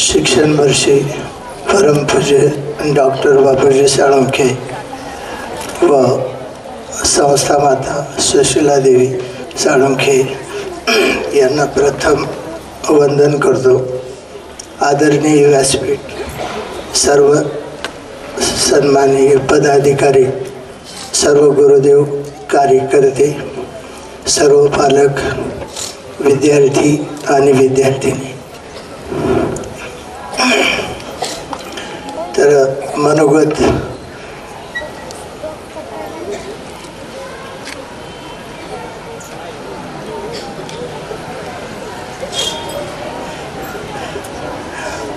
शिक्षण वर्षी परमपूज्य डॉक्टर बापूजी साळुंखे व संस्था माता सुशीलादेवी साळुंखे यांना प्रथम वंदन करतो. आदरणीय व्यासपीठ सर्व सन्माननीय पदाधिकारी सर्व गुरुदेव कार्यकर्ते सर्व पालक विद्यार्थी आणि विद्यार्थिनी. तर मनोगत.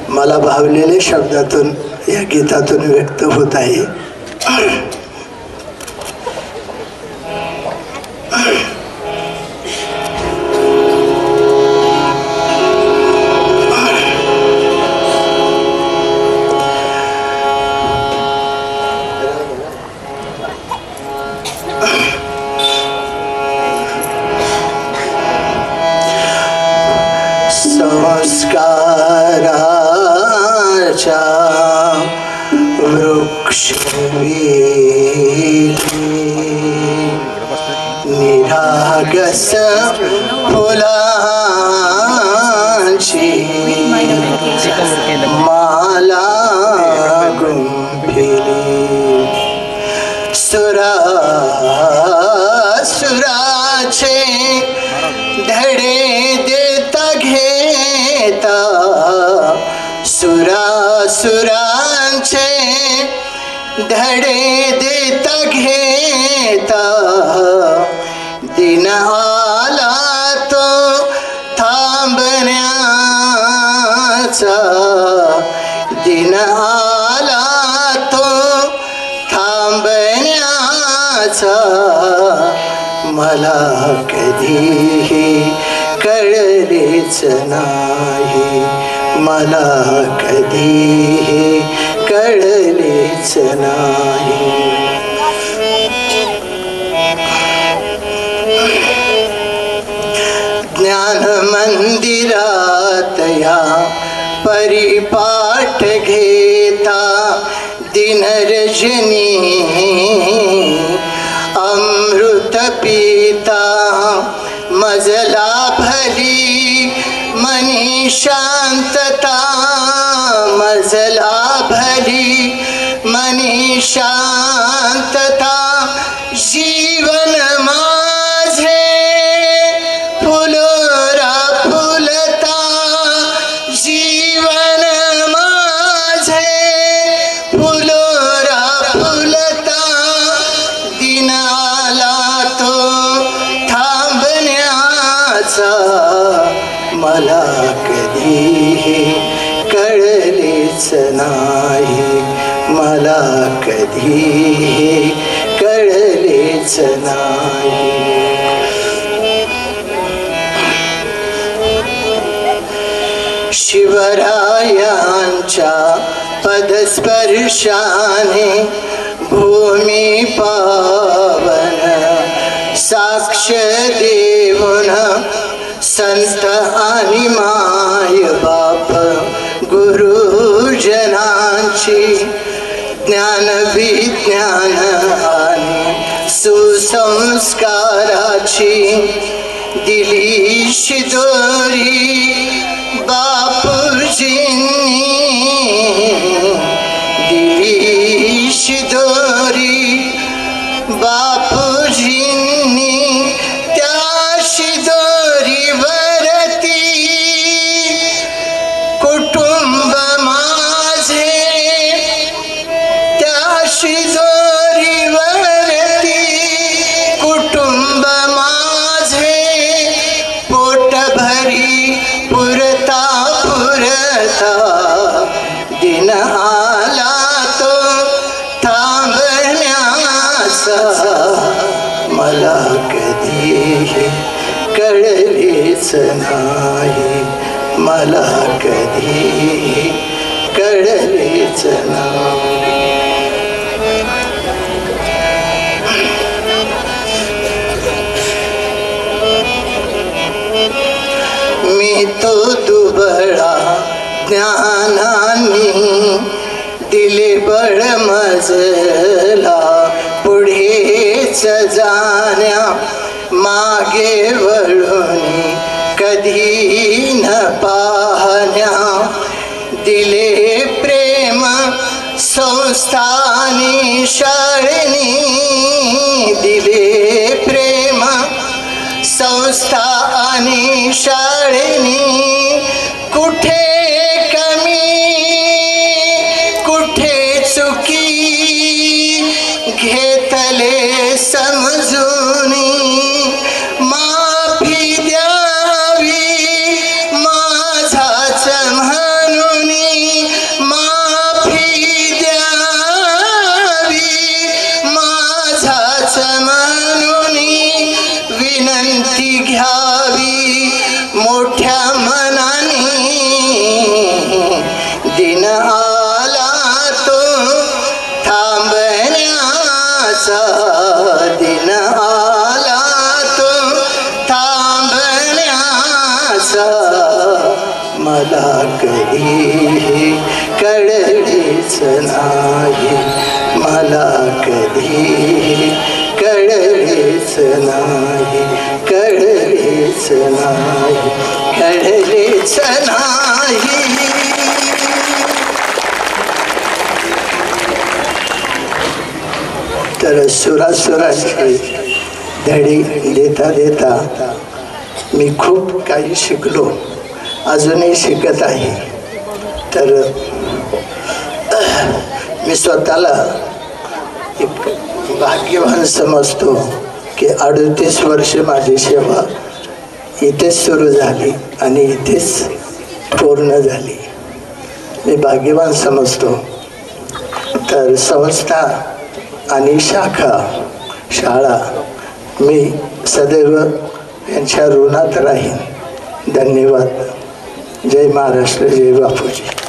मला भावलेले शब्दातून या गीतातून व्यक्त होत आहे. गस फुलांची माला गुंफिली. सुरा सुराचे धडे देता घेता. सुरा सुरांचे धडे देता घेता. दिन आला तो थांबण्याचा. दिन आला तो थांबण्याचा. मला कधीही कळलेच नाही. मला कधीही कळलेच नाही. परिपाठ घेता दिनरजनी अमृत पिता मजला भली मनी शांतता मजला भली मनी शांतता मला कधीही कळलेच नाही. मला कधीही कळलेच नाही. शिवरायांच्या पदस्पर्शाने भूमी पावन साक्ष दे संत आणि माय बाप गुरुजनांची ज्ञान विज्ञान आणि सुसंस्काराची दिली शिदोरी बापूजींनी दिली शिदोरी बापूजींनी मला कधीही कळलीच नाही. मला कधीही कळलीच नाही. मी तो दुबळा ज्ञानानी दिले बळ मजला कधीच जाण्या मागे वळून कधी न पाहण्या. दिले प्रेम संस्थानी शाळणी दिले प्रेम संस्था आणि शाळेनी. मोठ्या मन मला कधी कळलेच नाही मला कधी कळलेच नाही कळलेच नाही कळलेच नाही तर सुरासुराची धडी देता देता मी खूप काही शिकलो. अजूनही शिकत आहे. तर मी स्वतःला एक भाग्यवान समजतो की अडतीस वर्ष माझी सेवा इथेच सुरू झाली आणि इथेच पूर्ण झाली. मी भाग्यवान समजतो. तर संस्था आणि शाखा शाळा मी सदैव यांच्या ऋणात राहीन. धन्यवाद. जय महाराष्ट्र जय बापूजी